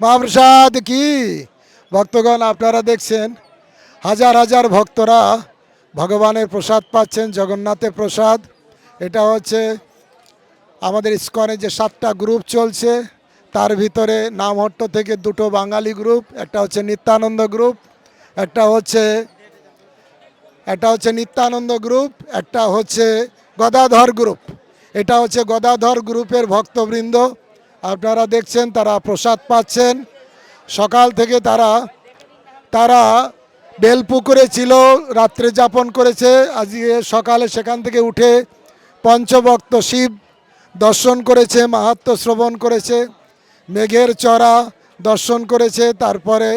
মহাপ্রসাদ কি? ভক্তগণ, আপনারা দেখছেন, হাজার হাজার ভক্তরা ভগবানের প্রসাদ পাচ্ছেন, জগন্নাথের প্রসাদ। এটা হচ্ছে আমাদের ইস্কনে যে সাতটা গ্রুপ চলছে, তার ভিতরে নামহট্ট থেকে দুটো বাঙালি গ্রুপ, একটা হচ্ছে নিত্যানন্দ গ্রুপ, একটা হচ্ছে একটা হচ্ছে নিত্যানন্দ গ্রুপ, একটা হচ্ছে গদাধর গ্রুপ। এটা হচ্ছে গদাধর গ্রুপের ভক্তবৃন্দ। আপনারা দেখছেন, তারা প্রসাদ পাচ্ছেন। সকাল থেকে তারা তারা বেলপুকুরে ছিল, রাত্রে যাপন করেছে। আজকে সকালে সেখান থেকে উঠে পঞ্চভক্ত শিব দর্শন করেছে, মাহাত্ম শ্রবণ করেছে, মেঘের চড়া দর্শন করেছে। তারপরে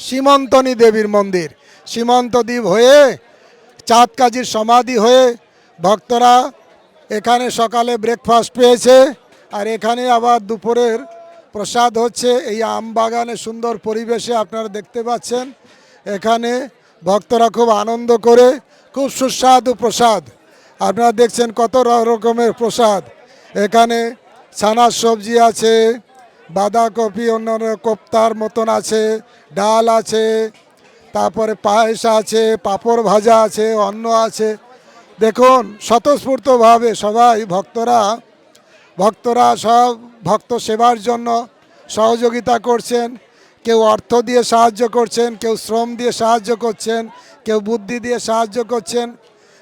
সীমন্তনী দেবীর মন্দির। সীমন্ত দ্বীপ হয়ে চাঁদ কাজীর সমাধি হয়ে ভক্তরা এখানে সকালে ব্রেকফাস্ট পেয়েছে। আর এখানে আবার দুপুরের প্রসাদ হচ্ছে এই আম বাগানে সুন্দর পরিবেশে আপনারা দেখতে পাচ্ছেন। এখানে ভক্তরা খুব আনন্দ করে, খুব সুস্বাদু প্রসাদ। আপনারা দেখছেন কত রকমের প্রসাদ। এখানে ছানার সবজি আছে, বাঁধাকপি, অন্যান্য কোপ্তার মতন আছে, ডাল আছে, তারপরে পায়েস আছে, পাঁপড় ভাজা আছে, অন্ন আছে। দেখুন, স্বতঃস্ফূর্তভাবে সবাই ভক্তরা ভক্তরা সব ভক্ত সেবার জন্য সহযোগিতা করছেন, কেউ অর্থ দিয়ে সাহায্য করছেন, কেউ শ্রম দিয়ে সাহায্য করছেন, কেউ বুদ্ধি দিয়ে সাহায্য করছেন।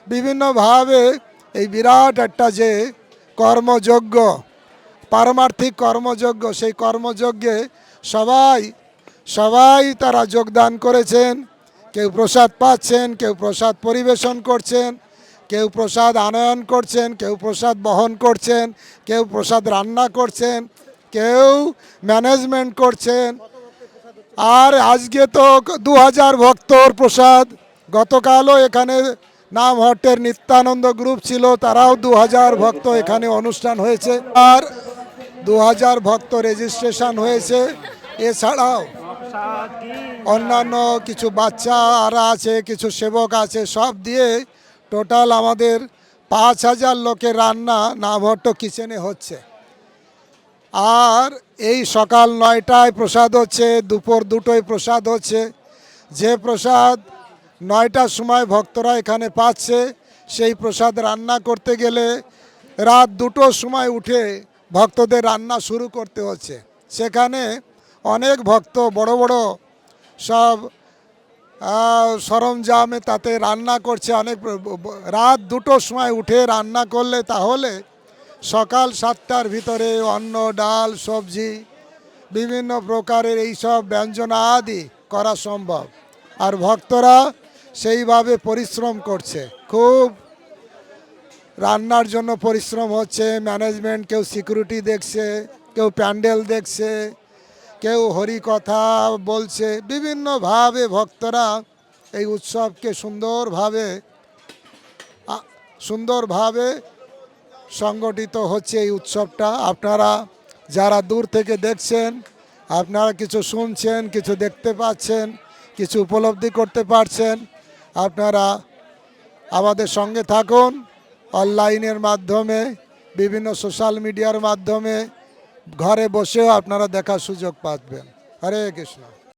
বিভিন্নভাবে এই বিরাট একটা যে কর্মযজ্ঞ, পারমার্থিক কর্মযজ্ঞ, সেই কর্মযজ্ঞে সবাই সবাই তারা যোগদান করেছেন। কেউ প্রসাদ পাচ্ছেন, কেউ প্রসাদ পরিবেশন করছেন। কেউ প্রসাদ আনয়ন করছেন, কেউ প্রসাদ বহন করছেন, কেউ প্রসাদ রান্না করছেন, কেউ ম্যানেজমেন্ট করছেন। আর আজকে তো দু হাজার ভক্তর প্রসাদ। গতকালও এখানে নামহট্টের নিত্যানন্দ গ্রুপ ছিল, তারাও দু হাজার ভক্ত এখানে অনুষ্ঠান হয়েছে। আর দু হাজার ভক্ত রেজিস্ট্রেশন হয়েছে। এছাড়াও অন্যান্য কিছু বাচ্চা আরা আছে, কিছু সেবক আছে, সব দিয়ে টোটাল আমাদের পাঁচ হাজার লোকের রান্না নামহট্ট কিচেনে হচ্ছে। আর এই সকাল নয়টায় প্রসাদ হচ্ছে, দুপুর দুটোয় প্রসাদ হচ্ছে। যে প্রসাদ নয়টার সময় ভক্তরা এখানে পাচ্ছে, সেই প্রসাদ রান্না করতে গেলে রাত দুটোর সময় উঠে ভক্তদের রান্না শুরু করতে হচ্ছে। সেখানে অনেক ভক্ত, বড় বড় সব সরঞ্জামে তাতে রান্না করছে অনেক, রাত দুটোর সময় উঠে রান্না করলে তাহলে সকাল সাতটার ভিতরে অন্ন, ডাল, সবজি, বিভিন্ন প্রকারের এই সব ব্যঞ্জন আদি করা সম্ভব। আর ভক্তরা সেইভাবে পরিশ্রম করছে। খুব রান্নার জন্য পরিশ্রম হচ্ছে, ম্যানেজমেন্ট কেউ সিকিউরিটি দেখছে, কেউ প্যান্ডেল দেখছে কেউ হরিকথা বলছে বিভিন্নভাবে ভক্তরা এই উৎসবকে সুন্দরভাবে সুন্দরভাবে সংগঠিত হচ্ছে এই উৎসবটা। আপনারা যারা দূর থেকে দেখছেন, আপনারা কিছু শুনছেন, কিছু দেখতে পাচ্ছেন, কিছু উপলব্ধি করতে পারছেন, আপনারা আমাদের সঙ্গে থাকুন। অনলাইনের মাধ্যমে, বিভিন্ন সোশ্যাল মিডিয়ার মাধ্যমে ঘরে বসেও আপনারা দেখার সুযোগ পাবেন হরে কৃষ্ণ।